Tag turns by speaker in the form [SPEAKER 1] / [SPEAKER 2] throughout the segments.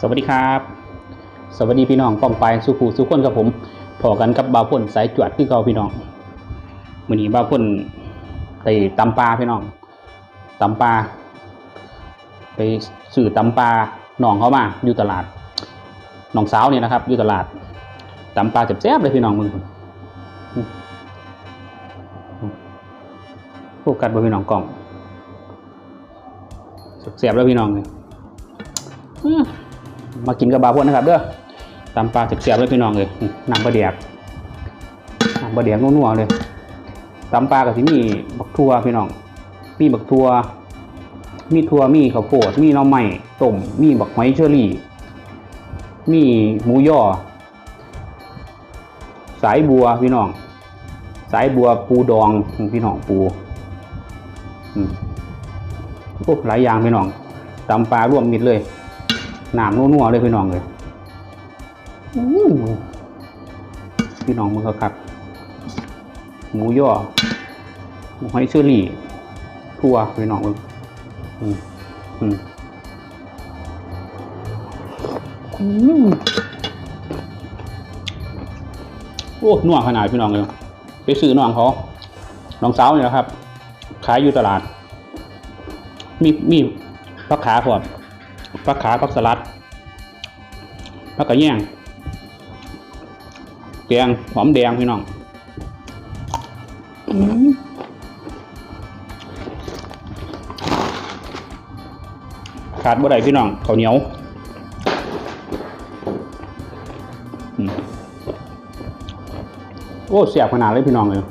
[SPEAKER 1] สวัสดีครับ สวัสดีพี่น้องป้องปายสุขูสุขคนครับผมพอกันกับบาวพ่นสายจวดคือเก่าพี่น้องมือนี้บาวพ่นไปตำปลาพี่น้องตำปลาไปสื่อตำปลาหนองเขามาอยู่ตลาดหนองสาวเนี่ยนะครับ อยู่ตลาดตำปลาแซ่บๆเลยพี่น้องมึงโฟกัสบ่พี่น้องกล่องแซ่บแล้วพี่น้องเลย มากินกับบาพวกนะครับเด้อตำปลาเสียบๆเลยพี่น้องเลยน้ำปลาเดียกน้ำปลาเดียกนัวๆเลยตำปลากับที่มีบักทั่วพี่น้องมีบักทั่วมีทั่วมีข้าวโพดมีหน่อไม้ต้มมีบักหอยเชอรี่ มีหมูย่อ สายบัวพี่น้อง สายบัวปูดองพี่น้องปูอืมหลายอย่างพี่น้องตำปลาร่วมมิดเลย น้ำนัวๆเลยพี่น้องเลยพี่น้องมึงก็ครับ หมูย่อหมูหอยเชอรี่ทั่วพี่น้องมึงอืมอืมอืมโอ้นัวขนาดพี่น้องเลยไปซื้อน้องเขาน้องสาวเนี่ยนะครับ ขายอยู่ตลาด มีมีพักขาพร้อม ผักขาผักสลัดผักกระแยงแกงหอมแดงพี่น้องขาดบ่ได้พี่น้องข้าวเหนียวโอ้เสียบขนาดเลยพี่น้องเลย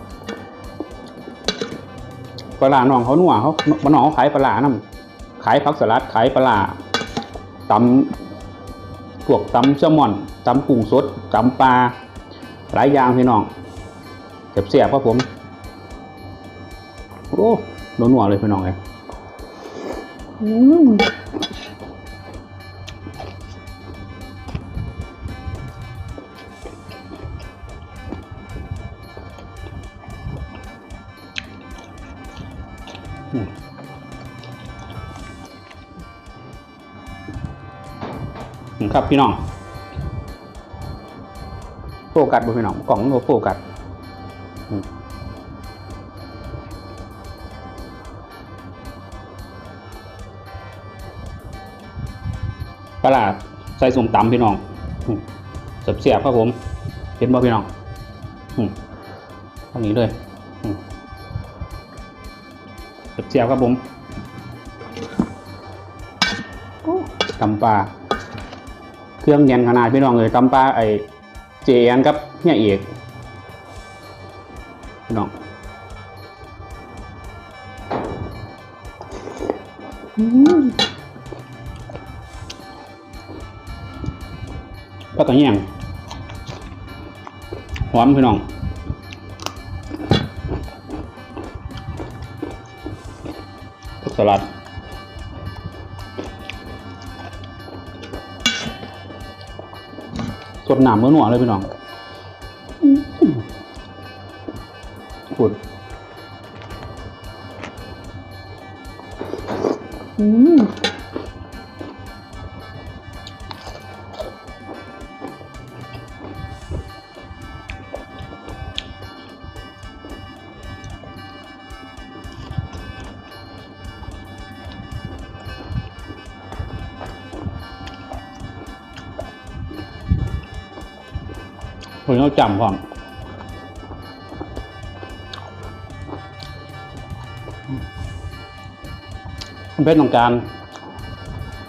[SPEAKER 1] ปลาร้าน้องเขาหนัวเขาบ้านน้องเขาขายปลาร้าน้ำขายผักสลัดขายปลา ตำพวกตำแซลมอนตำกุ้งสดตำปลาหลายอย่างพี่น้องเสียบๆครับผมโอ้โดนหัวเลยพี่น้องเลย พี่น้องโฟกัสบ่พี่น้องกล่องมันบ่โฟกัสปลาใส่ส้มตำพี่น้องอืมเสียบครับผม เห็นบ่พี่น้องอืมอันนี้เลยอืมเสียบครับผมตำปลา เครื่องเย็นขนาดพี่น้องเลยตำปลาไอเจแอนครับเนี่ยเอกพี่น้องผักกระเนียงหอมพี่น้องผักสลัด ดหนามเมื่อหนวเลยพี่น้องขุดผม ต้องจำก่อนคุณเพชรต้องการ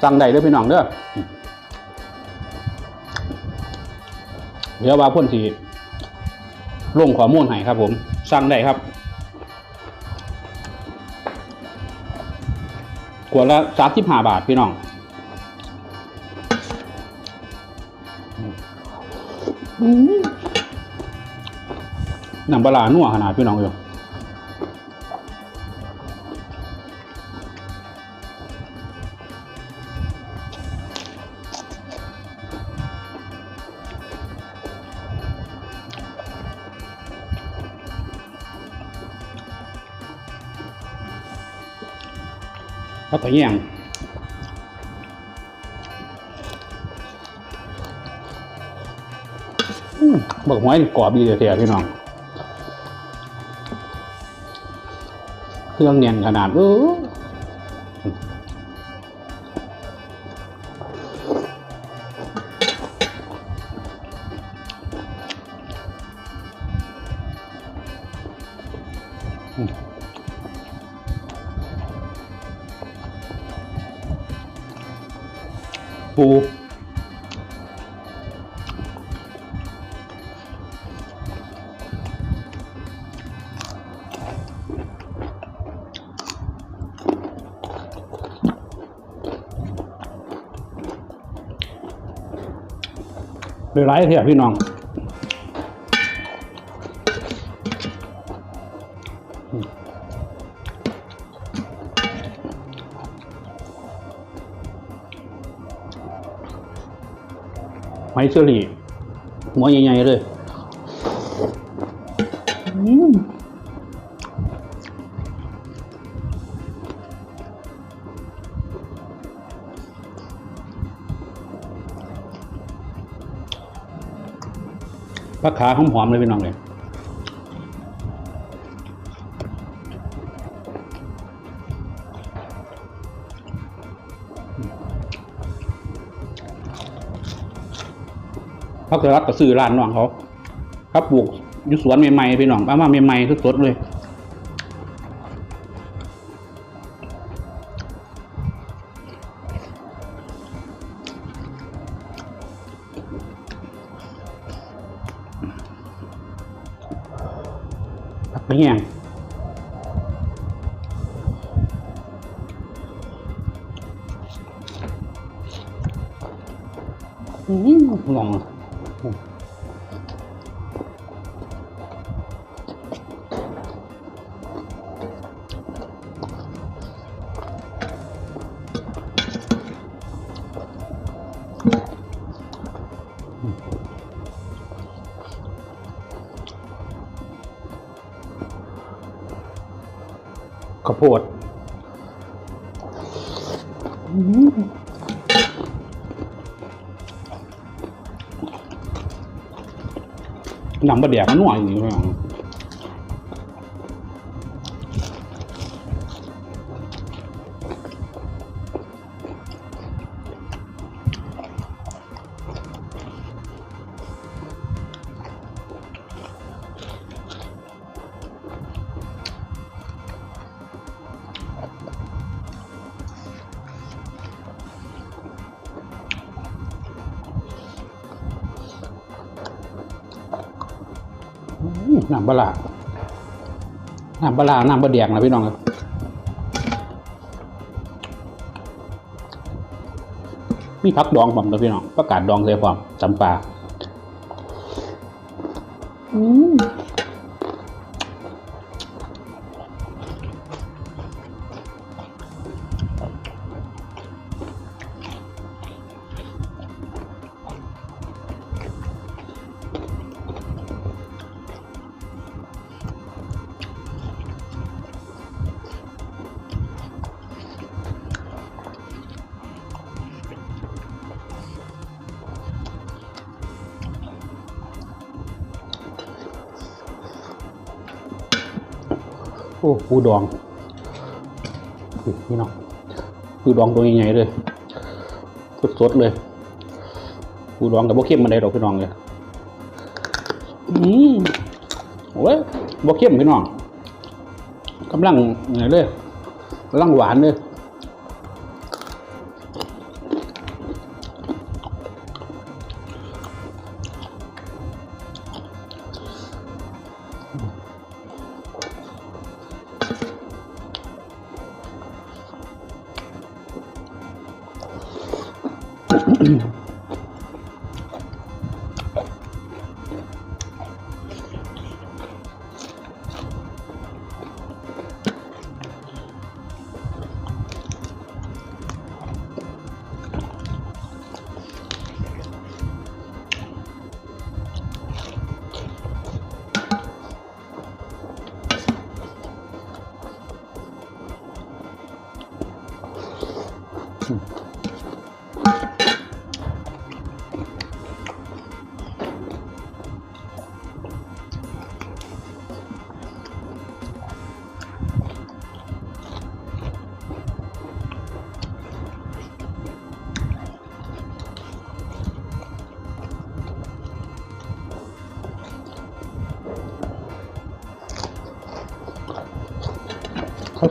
[SPEAKER 1] สั่งได้ด้วยพี่น้องเด้อเดี๋ยวว่าพ่นสีลงขอมูลให้ครับ ผมสั่งได้ครับขวดละสามสิบห้าบาทพี่น้อง นังปลาหนัวขนาดพี่น้องเอยู่ก็ไปยังบอกหวยกรอบดีเดียวพี่น้อง เครื่องเนียนขนาดเอออื ไปูเลยร้ายเถอะพี่น้องไม้เชอรี่หัวใหญ่ๆเลย อืม ปลาขาหอมๆเลยพี่น้องเลยเขาเคยรับกับซื้อร้านน้องเขาเขาปลูกอยู่สวนใหม่ๆพี่น้องเอามาใหม่ๆสดๆเลย ผั ข้าวโพดอืมน้ำบะเดียมันหน่อยอย่างนี้พี่น้อ น้ำปลาน้ำปลาน้ำปลาแดงนะพี่น้องครับมีพักดองผมนะพี่น้องประกาศดองใส่ความจำปาอืม อ้ปูดองนี่เน้องปูดองตัวใหญ่ๆเลยสดๆเลยปูดองกับบ่เข้มมาได้ดอกพี่น้องเลยอืมโอ้ยบ่เข้มพี่น้องกำลังไงเลยกำลังหวานเลย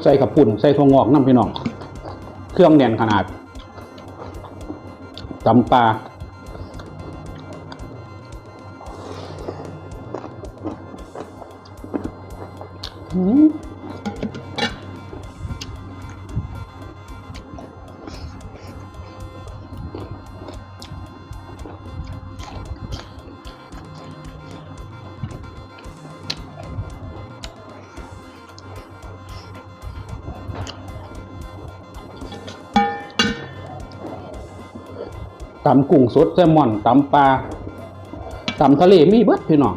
[SPEAKER 1] ใส่กับปุ่นใส่ถั่วงอกน้ำพี่น้อง เครื่องแน่นขนาดตำปลา ตำกุ้งสดแซลมอนตำปลาตำทะเลมีเบิดพี่น้อง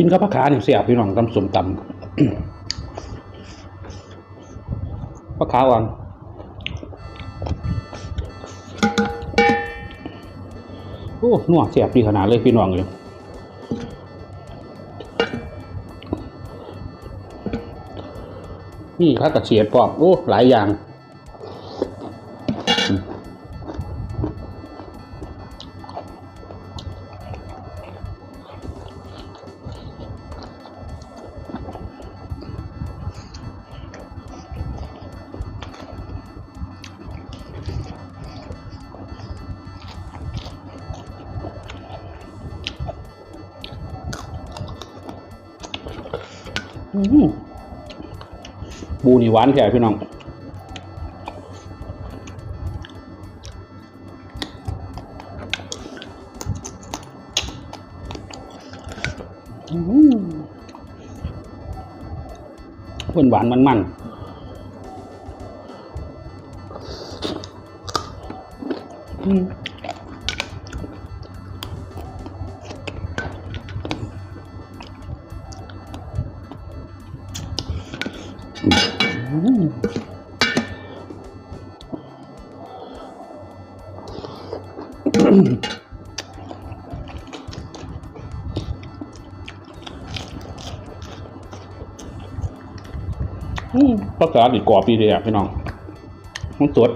[SPEAKER 1] กินกับผักขาเนี่ยเสียบพี่น้องตำสมตำผักขาวางโอ้นัวเสียบดีขนาดเลยพี่น้องเลยนี่ข้ากระเฉียดปอกโอ้หลายอย่าง อื้อหือบูนี่หวานแท้พี่น้องเพื่อนหวานมันมันอืม ภาษาดีกว่าปีเดียพี่น้องมันสด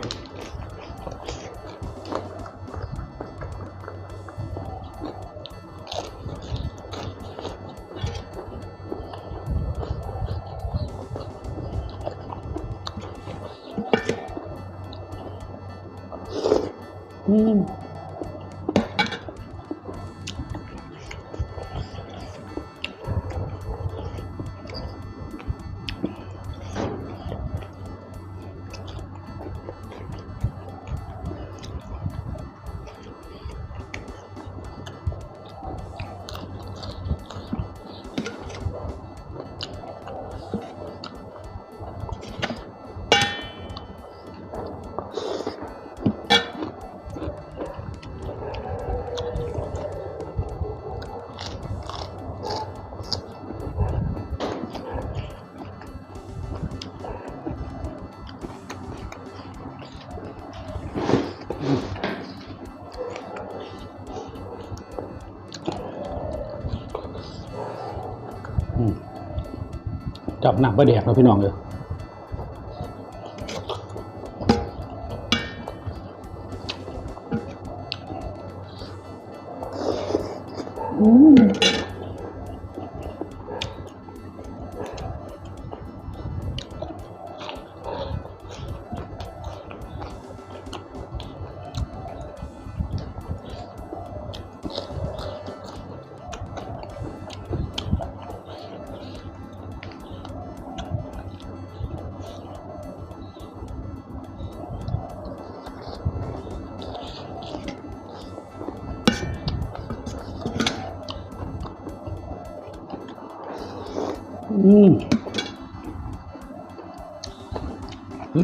[SPEAKER 1] บหนักไปแดกแล้วพี่น้องเลย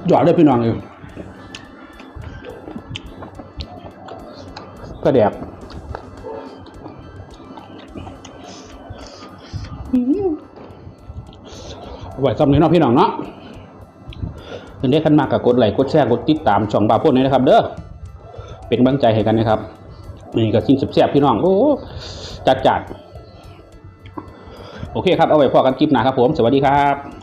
[SPEAKER 1] สุดยอดเลยพี่น้องเลยก็แดบไหวซ้ำนี้เนาะพี่น้องเนาะเป็นได้ขันมากกับกดไลค์กดแชร์กดติดตามช่องบาพดนี้นะครับ เด้อเป็นกำลังใจให้กันนะครับนี่ก็สิ่งแซ่บๆพี่น้องโอ้จัดจัดโอเคครับเอาไว้พอกันคลิปหน้าครับผม สวัสดีครับ